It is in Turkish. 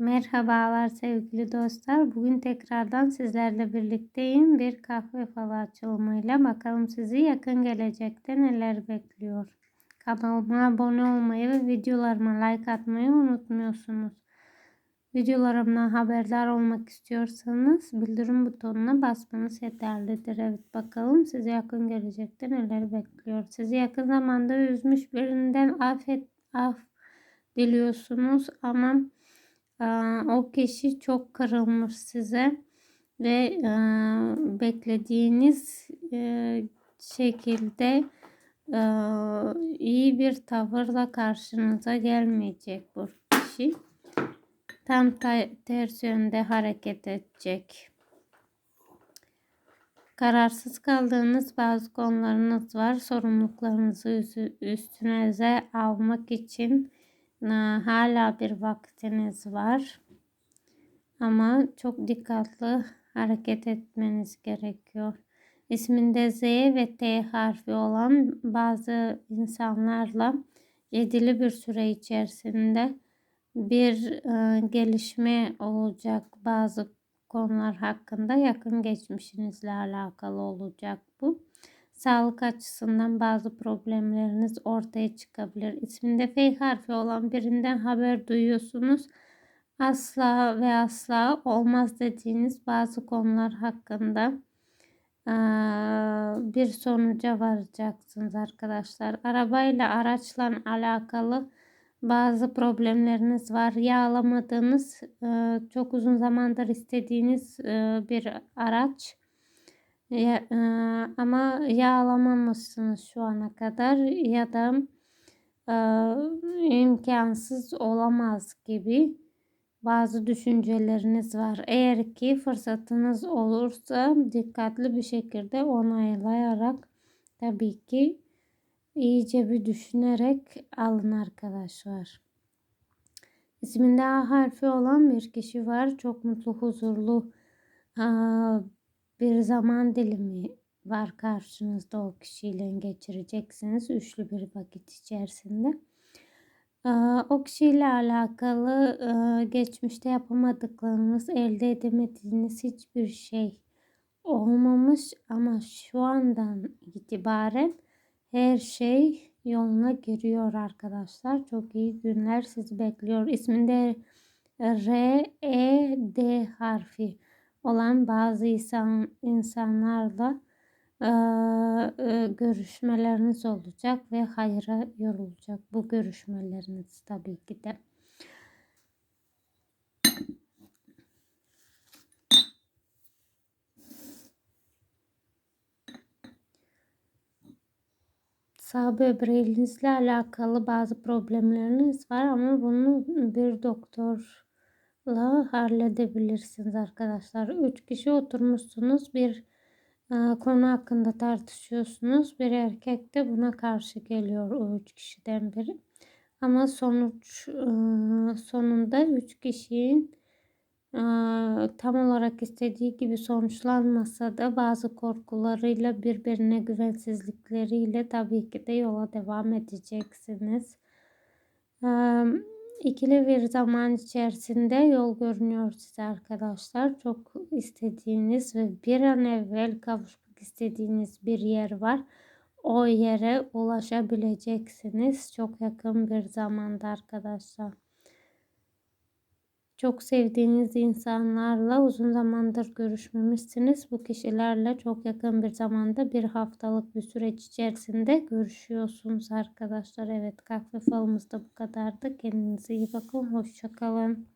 Merhabalar sevgili dostlar. Bugün tekrardan sizlerle birlikteyim. Bir kahve falı açılımıyla bakalım sizi yakın gelecekte neler bekliyor. Kanalıma abone olmayı ve videolarıma like atmayı unutmuyorsunuz. Videolarımdan haberdar olmak istiyorsanız bildirim butonuna basmanız yeterlidir. Evet bakalım sizi yakın gelecekte neler bekliyor. Sizi yakın zamanda üzmüş birinden affet, af diliyorsunuz ama o kişi çok kırılmış size ve beklediğiniz şekilde iyi bir tavırla karşınıza gelmeyecek bu kişi. Tam ters yönde hareket edecek. Kararsız kaldığınız bazı konularınız var. Sorumluluklarınızı üstünüze almak için hala bir vaktiniz var. Ama çok dikkatli hareket etmeniz gerekiyor. İsminde Z ve T harfi olan bazı insanlarla yedili bir süre içerisinde bir e, gelişme olacak bazı konular hakkında yakın geçmişinizle alakalı olacak bu. Sağlık açısından bazı problemleriniz ortaya çıkabilir. İsminde F harfi olan birinden haber duyuyorsunuz. Asla ve asla olmaz dediğiniz bazı konular hakkında bir sonuca varacaksınız arkadaşlar. Arabayla araçla alakalı bazı problemleriniz var. Yağlamadığınız çok uzun zamandır istediğiniz bir araç ya, e, ama yağlamamışsınız şu ana kadar ya da e, imkansız olamaz gibi bazı düşünceleriniz var. Eğer ki fırsatınız olursa dikkatli bir şekilde onaylayarak tabii ki iyice bir düşünerek alın arkadaşlar. İsminde A harfi olan bir kişi var. Çok mutlu, huzurlu, bir zaman dilimi var karşınızda o kişiyle geçireceksiniz üçlü bir vakit içerisinde. O kişiyle alakalı geçmişte yapamadıklarınız, elde edemediğiniz hiçbir şey olmamış ama şu andan itibaren her şey yoluna giriyor arkadaşlar. Çok iyi günler sizi bekliyor. İsminde R, E, D harfi olan bazı insan, insanlarla e, e, görüşmeleriniz olacak ve hayra yorulacak bu görüşmeleriniz tabii ki de. Sağ böbreğinizle alakalı bazı problemleriniz var ama bunu bir doktor la halledebilirsiniz arkadaşlar. Üç kişi oturmuşsunuz. Bir e, konu hakkında tartışıyorsunuz. Bir erkek de buna karşı geliyor o üç kişiden biri. Ama sonuç e, sonunda üç kişinin e, tam olarak istediği gibi sonuçlanmasa da bazı korkularıyla birbirine güvensizlikleriyle tabii ki de yola devam edeceksiniz. İkili bir zaman içerisinde yol görünüyor size arkadaşlar. Çok istediğiniz ve bir an evvel kavuşmak istediğiniz bir yer var. O yere ulaşabileceksiniz çok yakın bir zamanda arkadaşlar. Çok sevdiğiniz insanlarla uzun zamandır görüşmemişsiniz. Bu kişilerle çok yakın bir zamanda bir haftalık bir süreç içerisinde görüşüyorsunuz arkadaşlar. Evet kahve falımız da bu kadardı. Kendinize iyi bakın. Hoşçakalın.